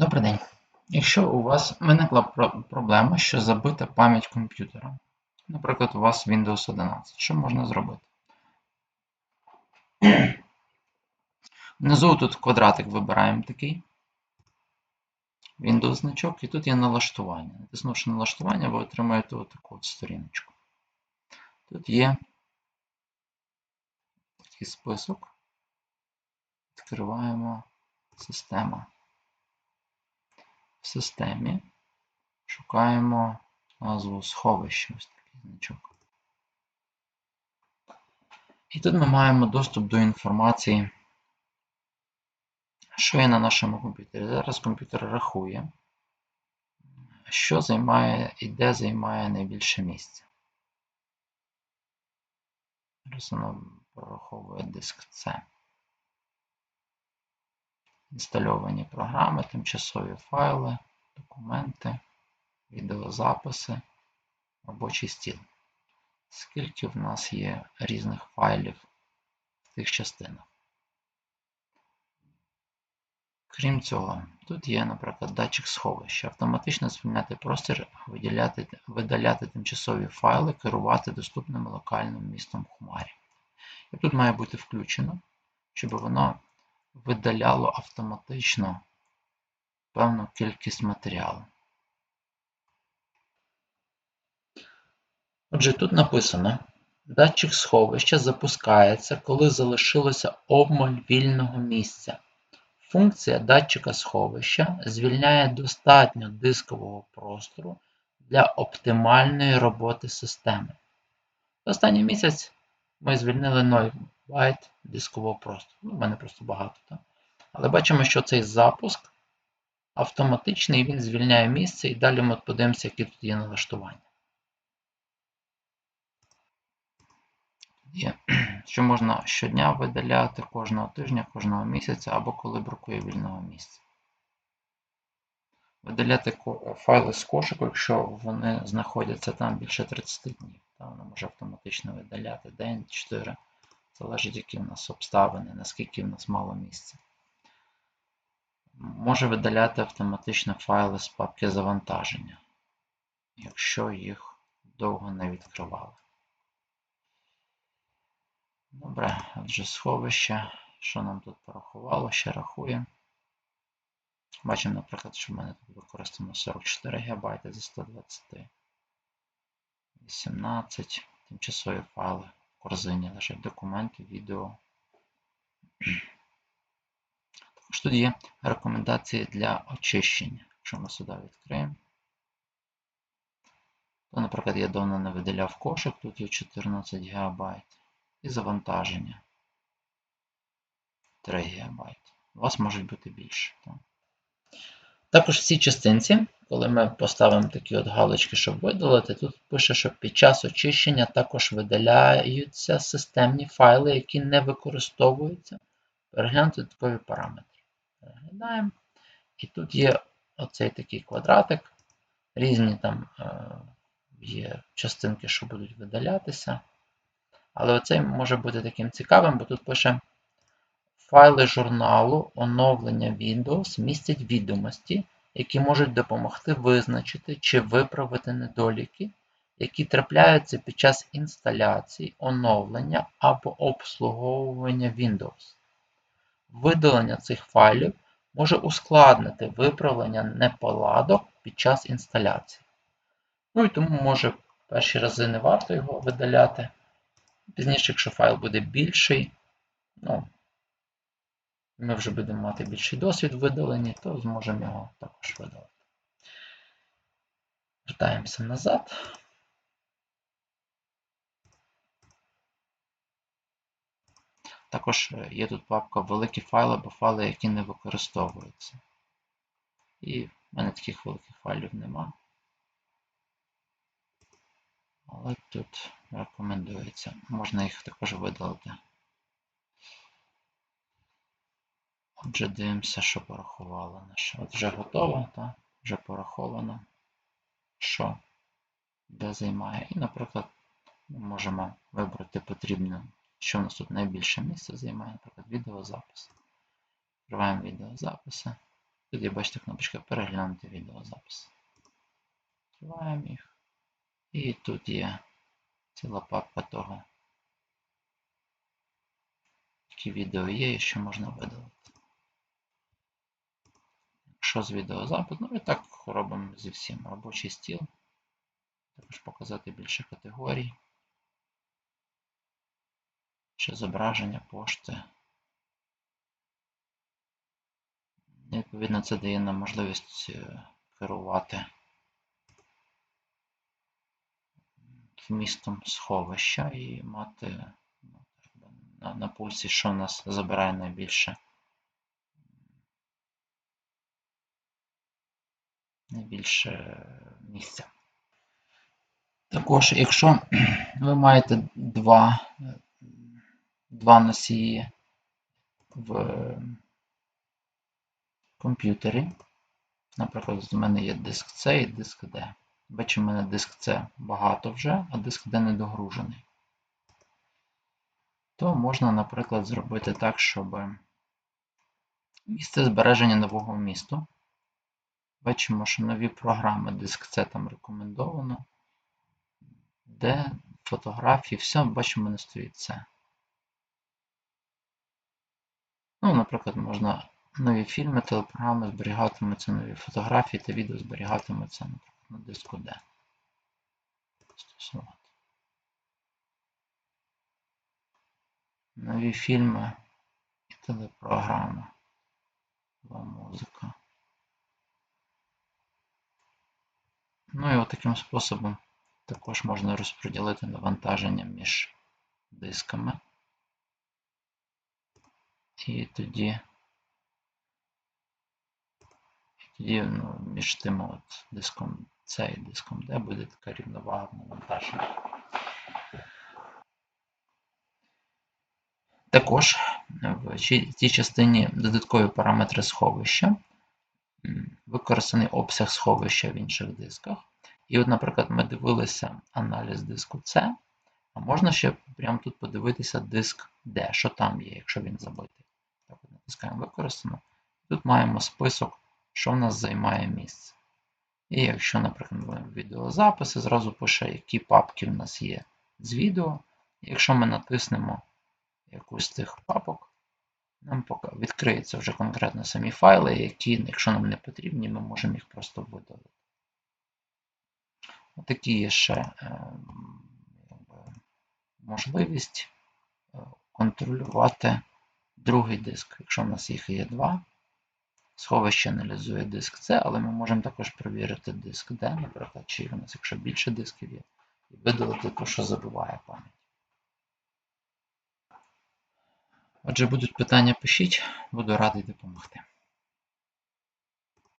Добрий день. Якщо у вас виникла проблема, що забита пам'ять комп'ютера, наприклад, у вас Windows 11, що можна зробити? Внизу тут квадратик вибираємо такий. Windows значок, і тут є налаштування. Натиснувши налаштування, ви отримаєте отаку от сторіночку. Тут є такий список. Відкриваємо система. В системі шукаємо назву сховища, ось такий значок. І тут ми маємо доступ до інформації, що є на нашому комп'ютері. Зараз комп'ютер рахує, що займає і де займає найбільше місця. Зараз воно прораховує диск C. Інстальовані програми, тимчасові файли, документи, відеозаписи, робочий стіл. Скільки в нас є різних файлів в тих частинах. Крім цього, тут є, наприклад, датчик сховища, автоматично звільняти простір, виділяти, видаляти тимчасові файли, керувати доступним локальним містом в хмарі. І тут має бути включено, щоб воно видаляло автоматично певну кількість матеріалу. Отже, тут написано: датчик сховища запускається, коли залишилося обмаль вільного місця. Функція датчика сховища звільняє достатньо дискового простору для оптимальної роботи системи. Останній місяць ми звільнили 0 байт дискового простору. Ну, в мене просто багато. Так? Але бачимо, що цей запуск автоматичний, він звільняє місце, і далі ми подивимося, які тут є налаштування. Є, що можна щодня видаляти, кожного тижня, кожного місяця або коли бракує вільного місця. Видаляти файли з кошику, якщо вони знаходяться там більше 30 днів. Воно може автоматично видаляти день, 4. Залежить, які в нас обставини, наскільки в нас мало місця. Може видаляти автоматично файли з папки завантаження, якщо їх довго не відкривали. Добре, отже, сховище. Що нам тут порахувало? Ще рахуємо. Бачимо, наприклад, що в мене тут використано 44 ГБ зі 120. 18. Тимчасові файли корзині лежать документи, відео. Також тут є рекомендації для очищення. Якщо ми сюди відкриємо, то, наприклад, я давно не виділяв кошик, тут є 14 ГБ. І завантаження 3 ГБ. У вас можуть бути більше. Так? Також в цій частинці, коли ми поставимо такі от галочки, щоб видалити, тут пише, що під час очищення також видаляються системні файли, які не використовуються. Переглянути додаткові параметри. Переглядаємо. І тут є оцей такий квадратик. Різні там е, є частинки, що будуть видалятися. Але оцей може бути таким цікавим, бо тут пише файли журналу оновлення Windows містять відомості, які можуть допомогти визначити чи виправити недоліки, які трапляються під час інсталяції, оновлення або обслуговування Windows. Видалення цих файлів може ускладнити виправлення неполадок під час інсталяції. Ну і тому, може, перші рази не варто його видаляти. Пізніше, якщо файл буде більший, ну, ми вже будемо мати більший досвід в видаленні, то зможемо його також видалити. Вертаємося назад. Також е, є тут папка великі файли або файли, які не використовуються. І в мене таких великих файлів нема. Але тут рекомендується. Можна їх також видалити. Отже, дивимося, що порахувало наше. От вже готово, так? вже пораховано, що де займає. І, наприклад, ми можемо вибрати потрібне, що у нас тут найбільше місце займає, наприклад, відеозапис. Відкриваємо відеозаписи. Є, бачите, кнопочка переглянути відеозапис. Відкриваємо їх. І тут є ціла папка того, які відео є і що можна видалити. Якщо з відеозапис, ну і так робимо зі всім. Робочий стіл. Також показати більше категорій. Ще зображення, пошти. Відповідно, це дає нам можливість е, керувати вмістом сховища і мати ну, на пульсі, що в нас забирає найбільше. Найбільше місця. Також, якщо ви маєте два, два носії в комп'ютері, наприклад, у мене є диск C і диск D. Бачимо, у мене диск C багато вже, а диск D не догружений. То можна, наприклад, зробити так, щоб місце збереження нового вмісту. Бачимо, що нові програми диск C там рекомендовано. Де фотографії, все, бачимо, не стоїть це. Ну, наприклад, можна нові фільми, телепрограми зберігатимуться, нові фотографії та відео зберігатимуться, наприклад, на диску D. Стосувати. Нові фільми і телепрограми. Була музика. Ну і от таким способом також можна розподілити навантаження між дисками. І тоді, і тоді ну, між тим от диском C і диском D буде така рівновага навантаження. Також в цій частині додаткові параметри сховища, використаний обсяг сховища в інших дисках. І от, наприклад, ми дивилися аналіз диску C, а можна ще прямо тут подивитися диск D, що там є, якщо він забитий. Так, натискаємо використано. Тут маємо список, що в нас займає місце. І якщо, наприклад, ми відеозаписи, зразу пише, які папки в нас є з відео. Якщо ми натиснемо якусь з цих папок, нам відкриються вже конкретно самі файли, які, якщо нам не потрібні, ми можемо їх просто видалити. Такі є ще е, можливість е, контролювати другий диск. Якщо в нас їх є два, сховище аналізує диск C, але ми можемо також перевірити диск D, наприклад, чи у нас, якщо більше дисків є, і видалити те, що забуває пам'ять. Отже, будуть питання, пишіть, буду радий допомогти.